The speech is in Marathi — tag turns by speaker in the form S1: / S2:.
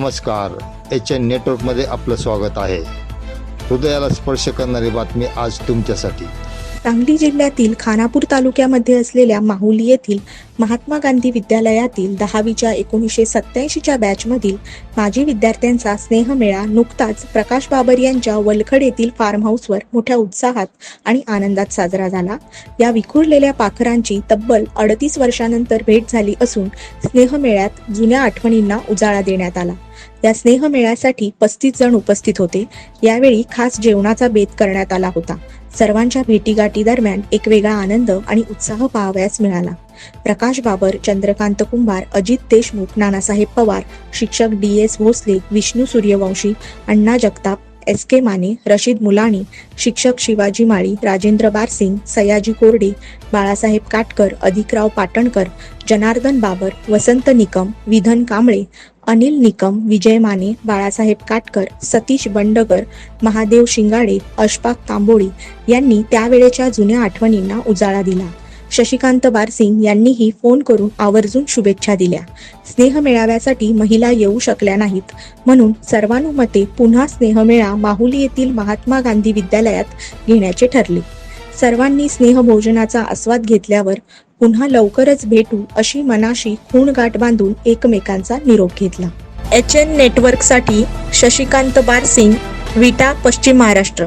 S1: नमस्कार. एच एन नेटवर्कमध्ये आपलं स्वागत आहे. हृदयाला स्पर्श करणारी बातमी आज तुमच्यासाठी.
S2: सांगली जिल्ह्यातील खानापूर तालुक्यामध्ये असलेल्या माहुली येथील महात्मा गांधी विद्यालयातील दहावीच्या एकोणीसशे सत्याऐंशीच्या बॅचमधील माजी विद्यार्थ्यांचा स्नेहमेळा नुकताच प्रकाश बाबर यांच्या वलखड येथील फार्म हाऊसवर मोठ्या उत्साहात आणि आनंदात साजरा झाला. या विखुरलेल्या पाखरांची तब्बल अडतीस वर्षानंतर भेट झाली असून स्नेहमेळ्यात जुन्या आठवणींना उजाळा देण्यात आला. या स्नेहमेळ्यासाठी पस्तीस जण उपस्थित होते. यावेळी खास जेवणाचा बेत करण्यात आला होता. सर्वांच्या भेटीगाठी दरम्यान एक वेगळा आनंद आणि उत्साह पाहावयास मिळाला. प्रकाश बाबर चंद्रकांत कुंभार अजित देशमुख नानासाहेब पवार शिक्षक D S Bhosale Vishnu Suryavanshi Anna Jagtap S K Mane Rashid Mulani शिक्षक शिवाजी माळी राजेंद्र बारसिंग सयाजी कोरडे बाळासाहेब काटकर अधिकराव पाटणकर जनार्दन बाबर वसंत निकम विधन कांबळे अनिल निकम विजय माने बाळासाहेब काटकर सतीश बंडगर महादेव शिंगाडे अशफाक तांबोळी यांनी त्यावेळेच्या जुन्या आठवणींना उजाळा दिला. शशिकांत बारसिंग यांनीही फोन करून आवर्जून शुभेच्छा दिल्या. स्नेह मेळाव्यासाठी महिला येऊ शकल्या नाहीत. म्हणून सर्वानुमते पुन्हा स्नेहमेळा माहुली येथील महात्मा गांधी विद्यालयात घेण्याचे ठरले. सर्वांनी स्नेहभोजनाचा आस्वाद घेतल्यावर पुन्हा लवकरच भेटू अशी मनाशी खूण गाठ बांधून एकमेकांचा निरोप घेतला. एच एन नेटवर्कसाठी शशिकांत बारसिंग विटा पश्चिम महाराष्ट्र.